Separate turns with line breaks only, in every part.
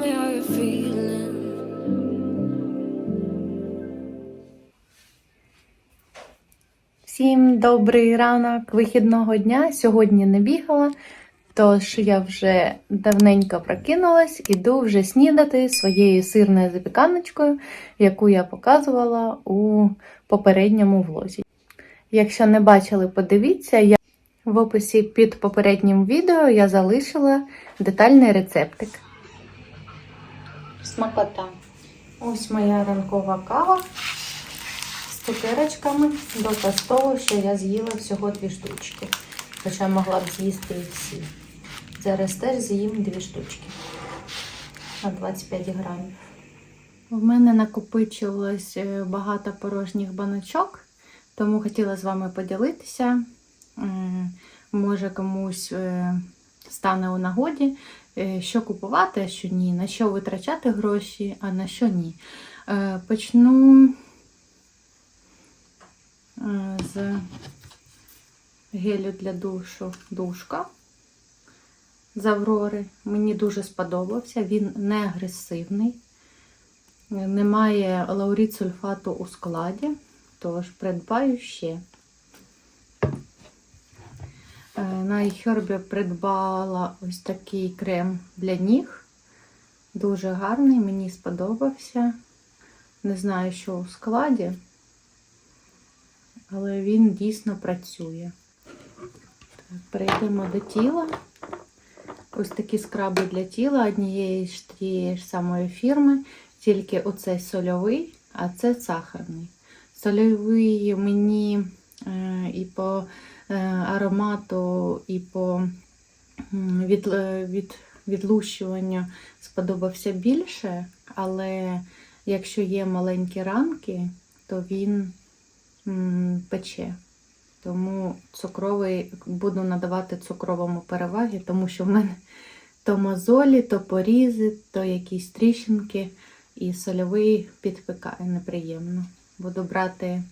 me how you're feeling.
Всім добрий ранок вихідного дня. Сьогодні не бігала, тож я вже давненько прокинулась, іду вже снідати своєю сирною запіканочкою, яку я показувала у попередньому влозі. Якщо не бачили, подивіться, я в описі під попереднім відео я залишила детальний рецептик. Смакота. Ось моя ранкова кава з цукерочками доказ того, що я з'їла всього дві штучки. Хоча могла б з'їсти і всі. Зараз теж з'їм дві штучки на 25 грамів. У мене накопичилось е, багато порожніх баночок, тому хотіла з вами поділитися. Може комусь е, стане у нагоді, що купувати, а що ні, на що витрачати гроші, а на що ні. Е, Почну е, з гелю для душу душка з Аврори. Мені дуже сподобався. Він не агресивний, е, немає лауріт сульфату у складі, тож придбаю ще. Е, На iHerb придбала ось такий крем для ніг. Дуже гарний, мені сподобався. Не знаю, що у складі, але він дійсно працює. Так, перейдемо до тіла. Ось такі скраби для тіла однієї ж тієї ж самої фірми, тільки оцей сольовий, а це сахарний. Сольовий мені е, і по аромату, і по від, е, від, відлущуванню сподобався більше, але якщо є маленькі ранки, то він пече. Тому цукровий буду надавати цукровому переваги, тому що в мене то мозолі, то порізи, то якісь тріщинки, і сольовий підпикає неприємно. Буду брати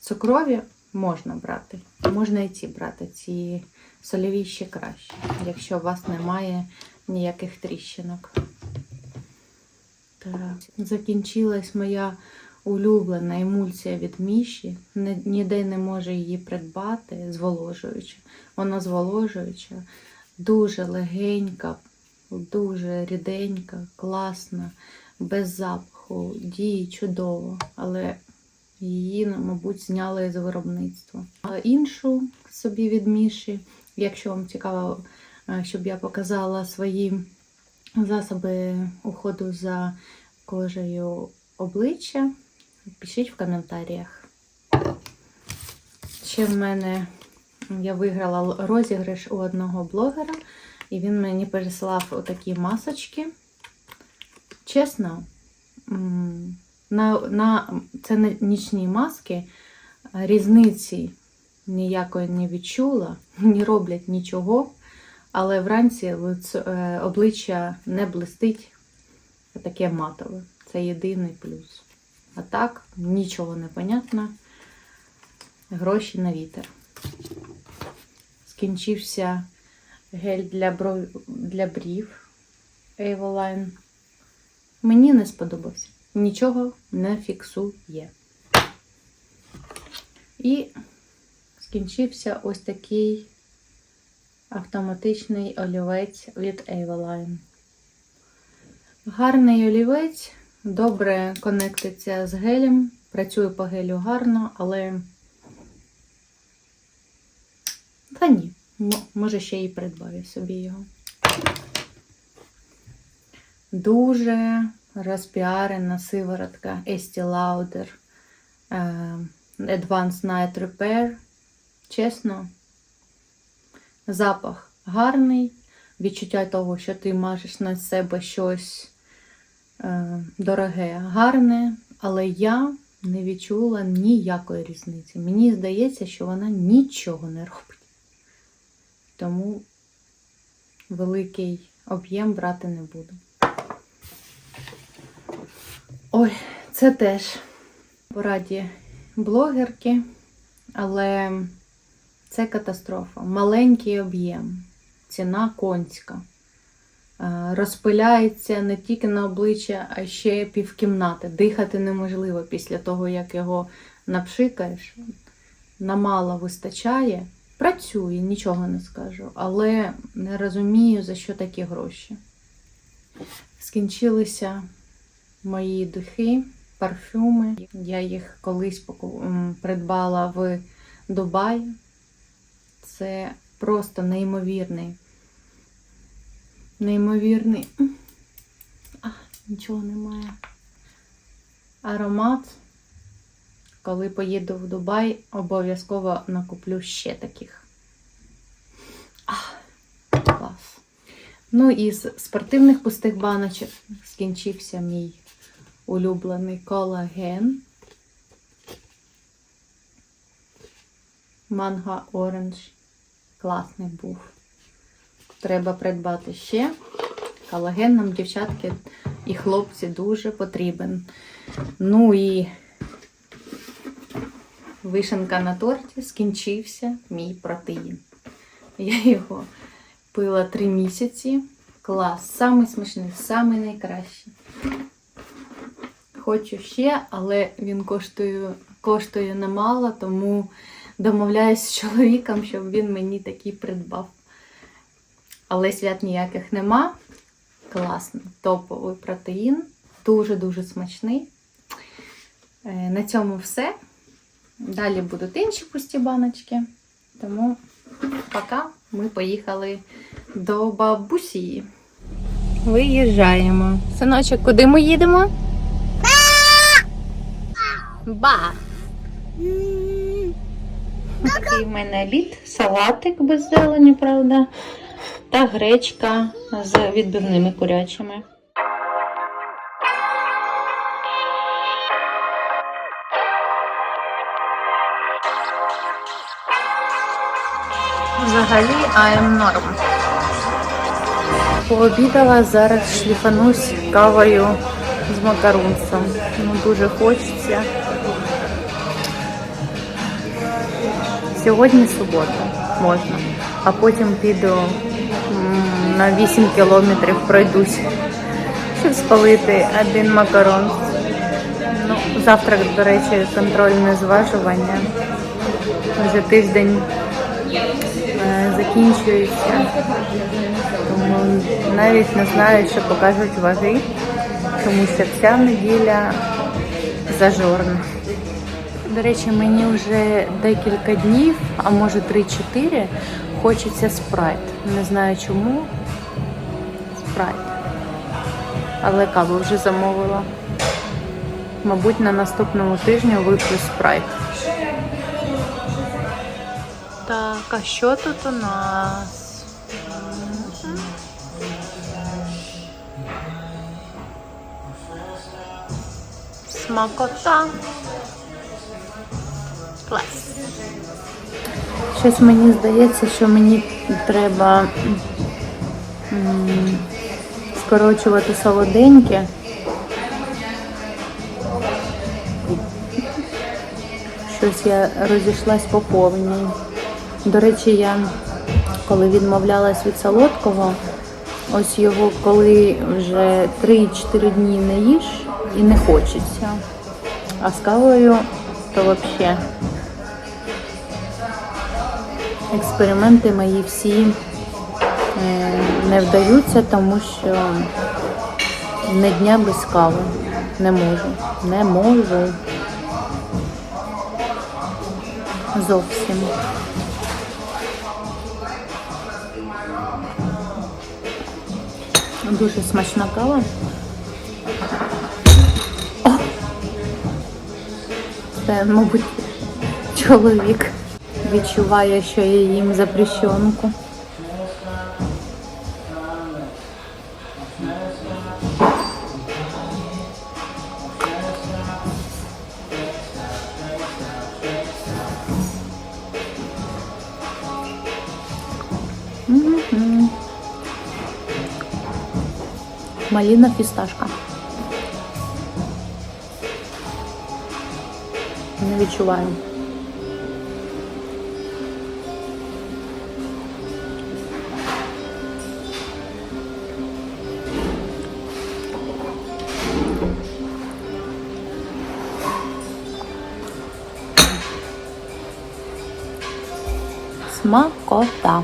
цукрові, можна брати. Можна і ці брати. Ці сольові ще краще, якщо у вас немає ніяких тріщинок. Так, закінчилась моя улюблена емульсія від Міші. Ніде не можу її придбати, зволожуюча. Вона зволожуюча, дуже легенька, дуже ріденька, класна, без запаху, діє чудово, але її, ну, мабуть, зняли з виробництва. Іншу собі від Міші, якщо вам цікаво, е, щоб я показала свої засоби уходу за кожею обличчя, пишіть в коментарях. Ще в мене я виграла розіграш у одного блогера, і він мені переслав отакі масочки. Чесно, на, на, це нічні маски, різниці ніякої не відчула, не роблять нічого, але вранці е, обличчя не блистить, таке матове. Це єдиний плюс. А так, нічого не понятно. Гроші на вітер. Скінчився гель для, бров... для брів Evoline. Мені не сподобався. Нічого не фіксує. І скінчився ось такий автоматичний олівець від Evoline. Гарний олівець, добре конектиться з гелем, працює по гелю гарно, але. Та ні, може ще і придбаю собі його. Дуже розпіарена сиворотка Estee Lauder е, Advanced Night Repair. Чесно, запах гарний, відчуття того, що ти мажеш на себе щось е, дороге, гарне, але я не відчула ніякої різниці. Мені здається, що вона нічого не робить. Тому великий об'єм брати не буду. Ой, це теж пораді блогерки, але це катастрофа. Маленький об'єм, ціна конська. е, розпиляється не тільки на обличчя, а ще півкімнати. Дихати неможливо після того, як його напшикаєш. Намало вистачає. Працює, нічого не скажу, але не розумію, за що такі гроші. Скінчилися мої духи, парфюми. Я їх колись придбала в Дубаї. Це просто неймовірний. Неймовірний. А, нічого немає. Аромат. Коли поїду в Дубай, обов'язково накуплю ще таких. А, клас. Ну і з спортивних пустих баночок скінчився мій улюблений колаген. Манго оранж. Класний був. Треба придбати ще. Колаген нам, дівчатки і хлопці, дуже потрібен. Ну і вишенка на торті скінчився мій протеїн. Я його пила три місяці. Клас. Самий смачний, самий найкращий. Хочу ще, але він коштує, коштує немало, тому домовляюсь з чоловіком, щоб він мені такий придбав. Але свят ніяких нема. Класний, топовий протеїн. Дуже-дуже смачний. Е, На цьому все. Далі будуть інші пусті баночки. Тому пока ми поїхали до бабусі. Виїжджаємо. Синочок, куди ми їдемо? Ба! Такий в мене обід, салатик без зелені, правда, та гречка з відбивними курячими. Взагалі, I'm norm. Пообідала, зараз шліфанусь кавою з макарунцем. Ну, дуже хочеться. Сьогодні субота, можна. А потім піду на 8 кілометрів пройдусь, щоб спалити один макарон. Ну, завтра, до речі, контрольне зважування. Вже тиждень е, закінчується. Тому навіть не знаю, що покажуть ваги, тому що ця неділя зажорна. До речі, мені вже декілька днів, а може 3-4, хочеться спрайт. Не знаю чому. Спрайт. Але каву вже замовила. Мабуть, на наступному тижні вип'ю спрайт. Так, а що тут у нас? Смакота. Клас. Щось мені здається, що мені треба скорочувати солоденьке. Щось я розійшлась по повній. До речі, я коли відмовлялась від солодкого, ось його коли вже 3-4 дні не їш і не хочеться. А з кавою то взагалі експерименти мої всі е, не вдаються, тому що не дня без кави. Не можу. Не можу. Зовсім. Дуже смачна кава. Це, мабуть, чоловік відчуває, що я їм запрещенку. Малина фісташка. відчуваємо. Смакота.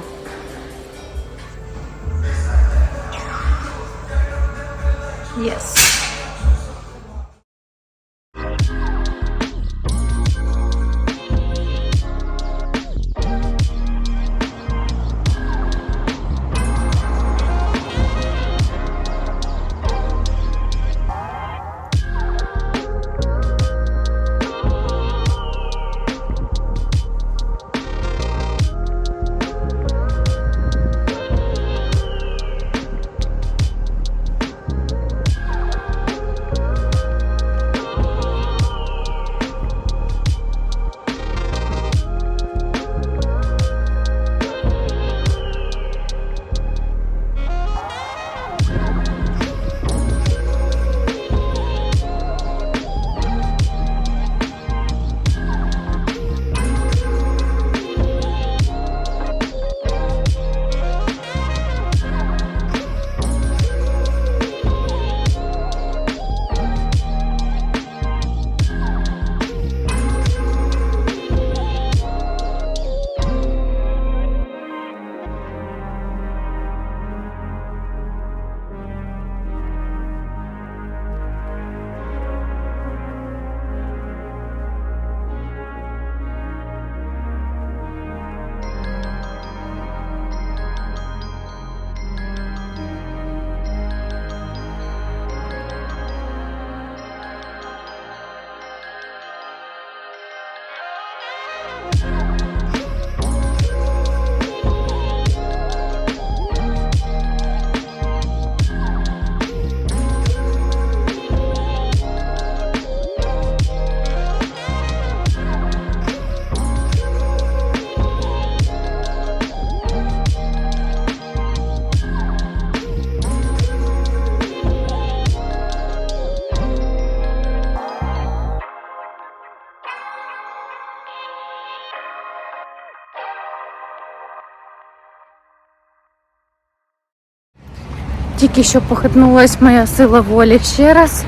Тільки що похитнулась моя сила волі ще раз.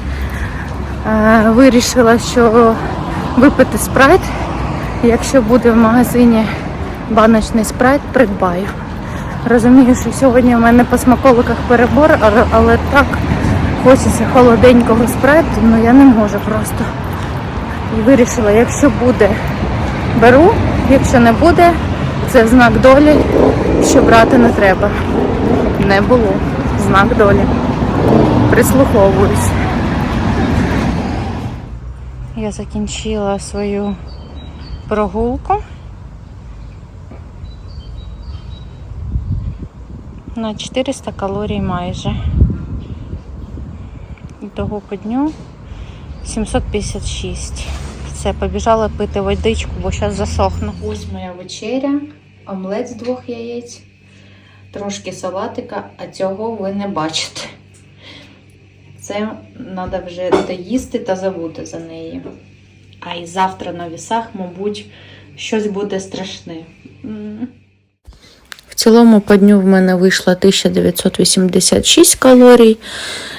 Е, Вирішила, що випити спрайт. Якщо буде в магазині баночний спрайт, придбаю. Розумію, що сьогодні в мене по смаколиках перебор, але, але так хочеться холоденького спрайту, ну я не можу просто. І вирішила, якщо буде, беру, якщо не буде, це знак долі, що брати не треба. Не було. Знак долі. Прислуховуюсь. Я закінчила свою прогулку. На 400 калорій майже. Того по дню 756. Все, побіжала пити водичку, бо зараз засохну. Ось моя вечеря, омлет з двох яєць, трошки салатика, а цього ви не бачите. Це треба вже доїсти та забути за неї. А і завтра на вісах, мабуть, щось буде страшне. В цілому по дню в мене вийшло 1986 калорій.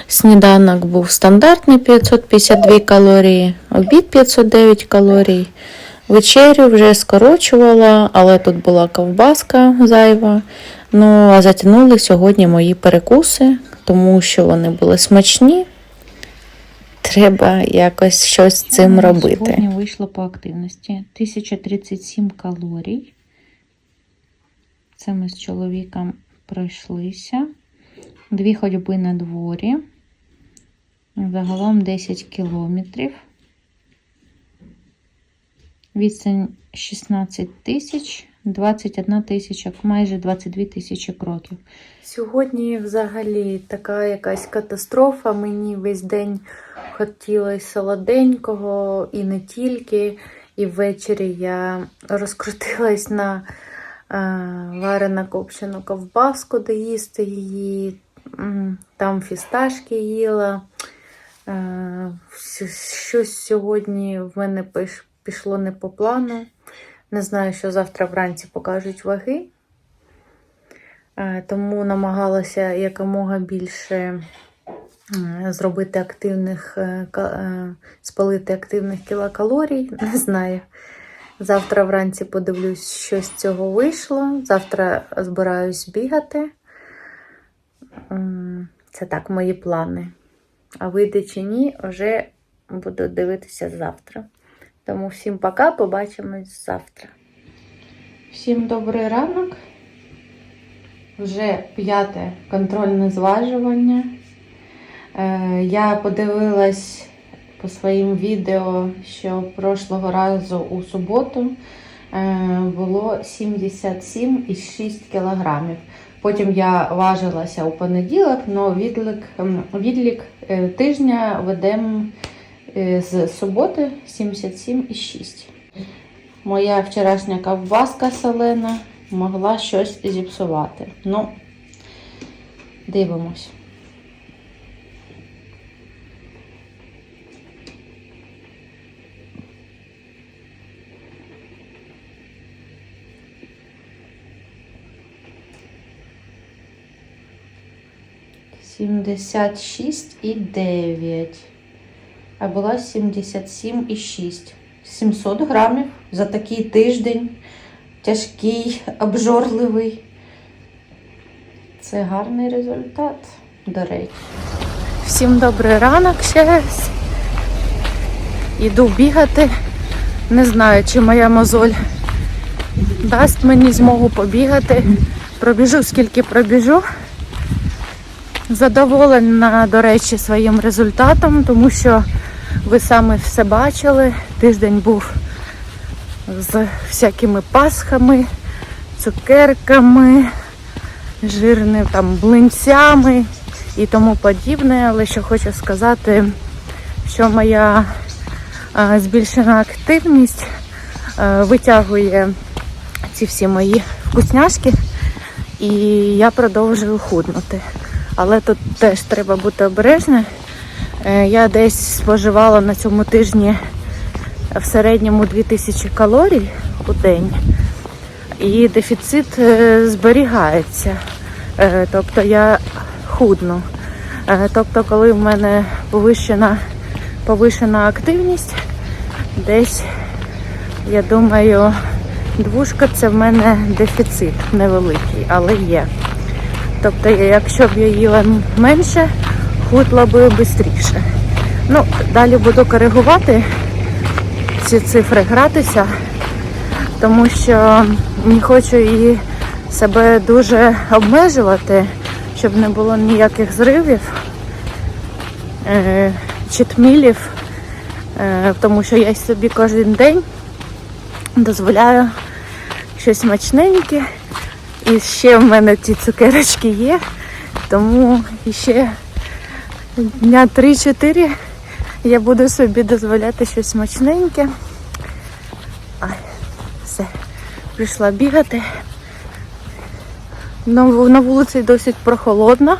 Сніданок був стандартний 552 калорії, обід 509 калорій. Вечерю вже скорочувала, але тут була ковбаска зайва. Ну, а затягнули сьогодні мої перекуси, тому що вони були смачні. Треба якось щось з цим робити. Сьогодні вийшло по активності 1037 калорій. Це ми з чоловіком пройшлися. Дві ходьби на дворі. Загалом 10 кілометрів. Відстань 16 тисяч, 21 тисяча, майже 22 тисячі кроків. Сьогодні взагалі така якась катастрофа. Мені весь день хотілося солоденького і не тільки. І ввечері я розкрутилась на е, варена копчену ковбаску, де їсти її. Там фісташки їла. Е, Щось сьогодні в мене пішло не по плану. Не знаю, що завтра вранці покажуть ваги. Е, Тому намагалася якомога більше зробити активних, е, е, спалити активних кілокалорій. Не знаю. Завтра вранці подивлюсь, що з цього вийшло. Завтра збираюсь бігати. Це так, мої плани. А вийде чи ні, вже буду дивитися завтра. Тому всім пока, побачимось завтра. Всім добрий ранок. Вже п'яте контрольне зважування. Е, я подивилась по своїм відео, що прошлого разу у суботу е, було 77,6 кілограмів. Потім я важилася у понеділок, але відлік, відлік е, тижня ведемо з суботи 77,6. Моя вчорашня ковбаска солена могла щось зіпсувати. Ну, дивимось. Сімдесят шість і дев'ять. А була сімдесят сім і шість. 700 грамів за такий тиждень. Тяжкий, обжорливий. Це гарний результат, до речі. Всім добрий ранок ще раз. Іду бігати. Не знаю, чи моя мозоль дасть мені змогу побігати. Пробіжу, скільки пробіжу. Задоволена, до речі, своїм результатом, тому що ви саме все бачили. Тиждень був з всякими пасхами, цукерками, жирними там блинцями і тому подібне. Але що хочу сказати, що моя збільшена активність витягує ці всі мої вкусняшки, і я продовжую худнути. Але тут теж треба бути обережним. Е, Я десь споживала на цьому тижні в середньому 2000 калорій у день, і дефіцит е, зберігається. Е, Тобто я худну. Тобто, коли в мене повищена, повищена активність, десь, я думаю, двушка це в мене дефіцит невеликий, але є. Тобто, якщо б я їла менше, худла би швидше. Ну, далі буду коригувати ці цифри гратися, тому що не хочу і себе дуже обмежувати, щоб не було ніяких зривів е, чи тмілів, е, тому що я собі кожен день дозволяю щось смачненьке. І ще в мене ці цукерочки є, тому ще дня 3-4 я буду собі дозволяти щось смачненьке. Ай, все, прийшла бігати. На, вулиці досить прохолодно,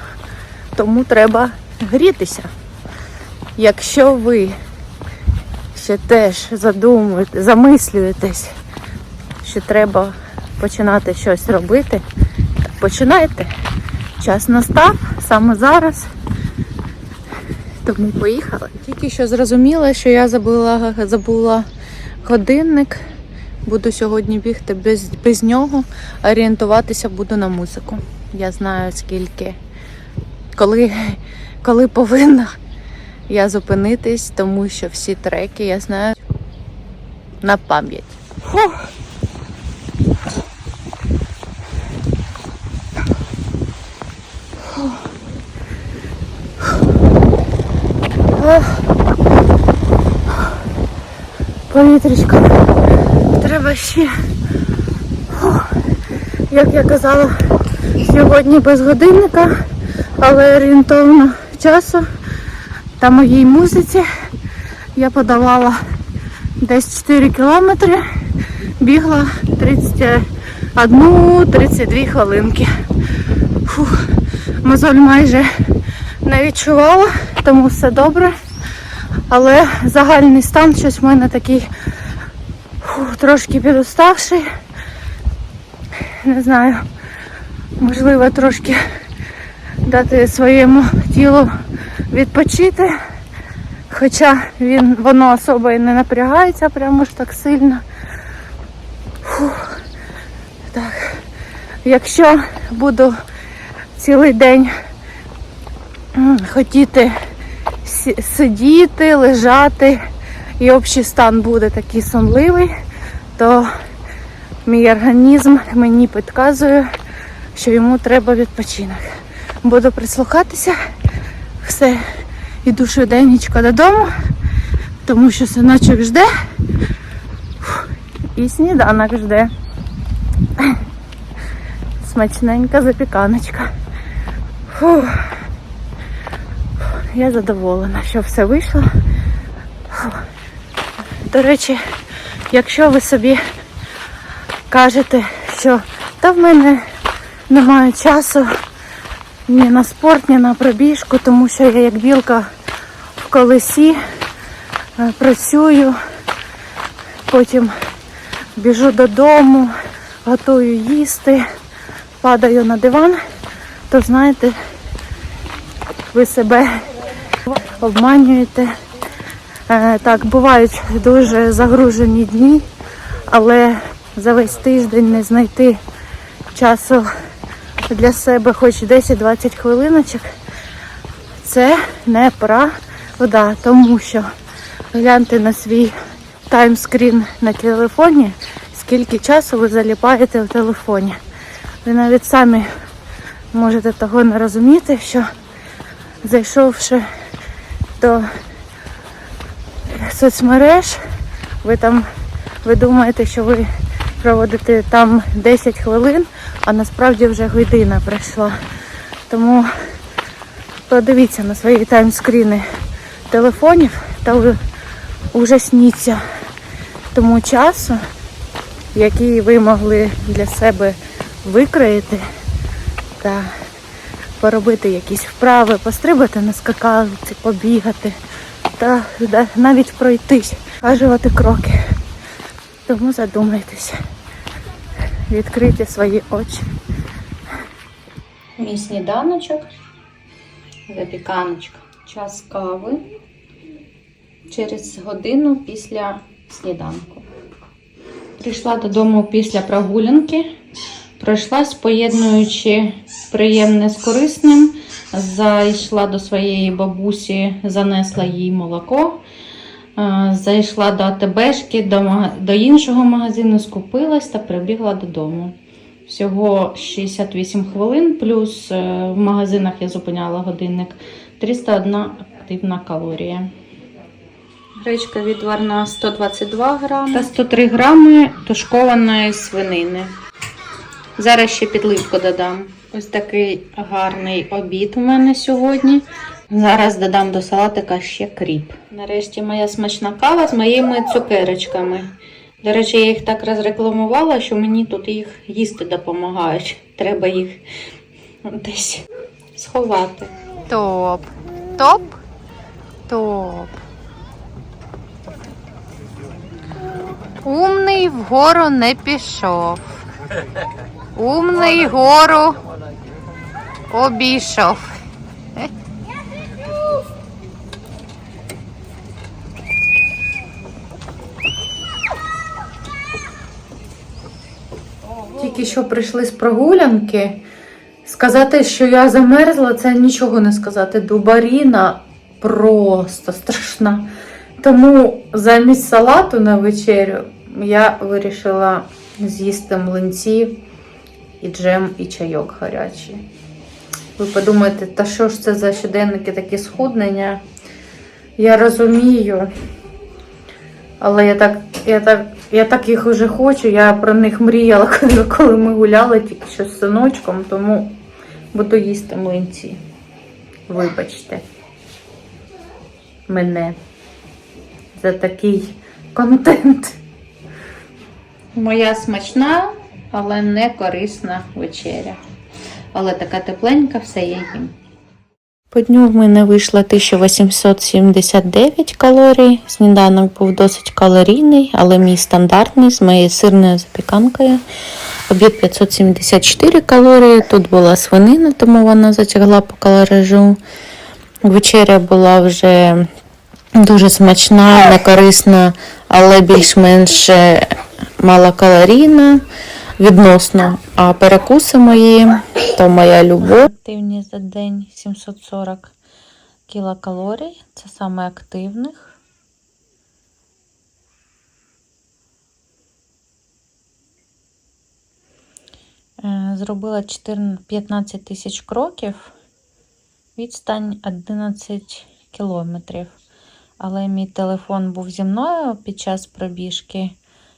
тому треба грітися. Якщо ви ще теж задумуєте, замислюєтесь, що треба починати щось робити, починайте. Час настав саме зараз. Тому поїхала. Тільки що зрозуміла, що я забула, забула годинник. Буду сьогодні бігти без, без нього, орієнтуватися буду на музику. Я знаю скільки, коли, коли повинна я зупинитись, тому що всі треки я знаю на пам'ять. Фух. Повітрячко. Треба ще. Фух. Як я казала, сьогодні без годинника, але орієнтовно часу та моїй музиці я подавала десь 4 кілометри, бігла 31-32 хвилинки. Фух. Мозоль майже не відчувала, тому все добре. Але загальний стан щось в мене такий фух, трошки підуставший. Не знаю, можливо, трошки дати своєму тілу відпочити. Хоча він, воно особо і не напрягається прямо ж так сильно. Фух. Так. Якщо буду цілий день хотіти сидіти, лежати, і общий стан буде такий сонливий, то мій організм мені підказує, що йому треба відпочинок. Буду прислухатися, все, іду швиденько додому, тому що синочок жде і сніданок жде. Смачненька запіканочка. Фух. Я задоволена, що все вийшло. До речі, якщо ви собі кажете, що та в мене немає часу ні на спорт, ні на пробіжку, тому що я як білка в колесі е, працюю, потім біжу додому, готую їсти, падаю на диван, то знаєте, ви себе обманюєте. Е, Так, бувають дуже загружені дні, але за весь тиждень не знайти часу для себе хоч 10-20 хвилиночок. Це неправда, тому що гляньте на свій таймскрін на телефоні, скільки часу ви заліпаєте в телефоні. Ви навіть самі можете того не розуміти, що зайшовши до соцмереж, ви там ви думаєте, що ви проводите там 10 хвилин, а насправді вже година пройшла. Тому подивіться на свої таймскріни телефонів та ви ужасніться тому часу, який ви могли для себе викроїти та поробити якісь вправи, пострибати на скакалці, побігати та навіть пройтись, кажувати кроки. Тому задумайтеся, відкрийте свої очі. Мій сніданочок, запіканочка, час кави через годину після сніданку. Прийшла додому після прогулянки, пройшлась, поєднуючи приємне з корисним. Зайшла до своєї бабусі, занесла їй молоко. Е, Зайшла до АТБшки, до, іншого магазину, скупилась та прибігла додому. Всього 68 хвилин, плюс е, в магазинах я зупиняла годинник 301 активна калорія. Гречка відварна 122 грами та 103 грами тушкованої свинини. Зараз ще підливку додам. Ось такий гарний обід у мене сьогодні. Зараз додам до салатика ще кріп. Нарешті моя смачна кава з моїми цукерочками. До речі, я їх так розрекламувала, що мені тут їх їсти допомагають. Треба їх десь сховати. Топ. Топ. Топ. Умний вгору не пішов. Умний гору обійшов. Тільки що прийшли з прогулянки. Сказати, що я замерзла, це нічого не сказати. Дубаріна просто страшна. Тому замість салату на вечерю я вирішила з'їсти млинці і джем, і чайок гарячий. Ви подумаєте, та що ж це за щоденники такі схуднення? Я розумію. Але я так, я так, я так їх уже хочу. Я про них мріяла, коли- коли ми гуляли тільки що з синочком, тому буду їсти млинці. Вибачте мене за такий контент. Моя смачна, але не корисна вечеря. Але така тепленька, все я їм. По дню в мене вийшло 1879 калорій. Сніданок був досить калорійний, але мій стандартний з моєю сирною запіканкою. Обід 574 калорії. Тут була свинина, тому вона затягла по калоражу. Вечеря була вже дуже смачна, не корисна, але більш-менш е, малокалорійна відносно. А перекуси мої то моя любов. Активність за день 740 кілокалорій. Це саме активних. Е, Зробила 14 15 тисяч кроків, відстань 11 кілометрів. Але мій телефон був зі мною під час пробіжки,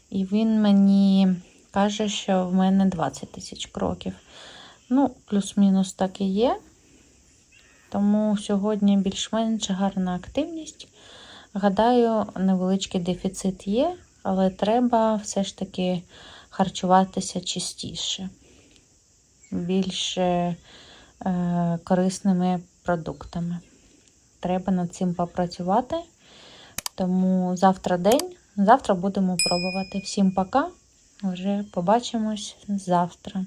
і він мені каже, що в мене 20 тисяч кроків. Ну, плюс-мінус так і є. Тому сьогодні більш-менш гарна активність. Гадаю, невеличкий дефіцит є, але треба все ж таки харчуватися частіше, більш е, корисними продуктами. Треба над цим попрацювати. Тому завтра день. Завтра будемо пробувати. Всім пока вже побачимось завтра.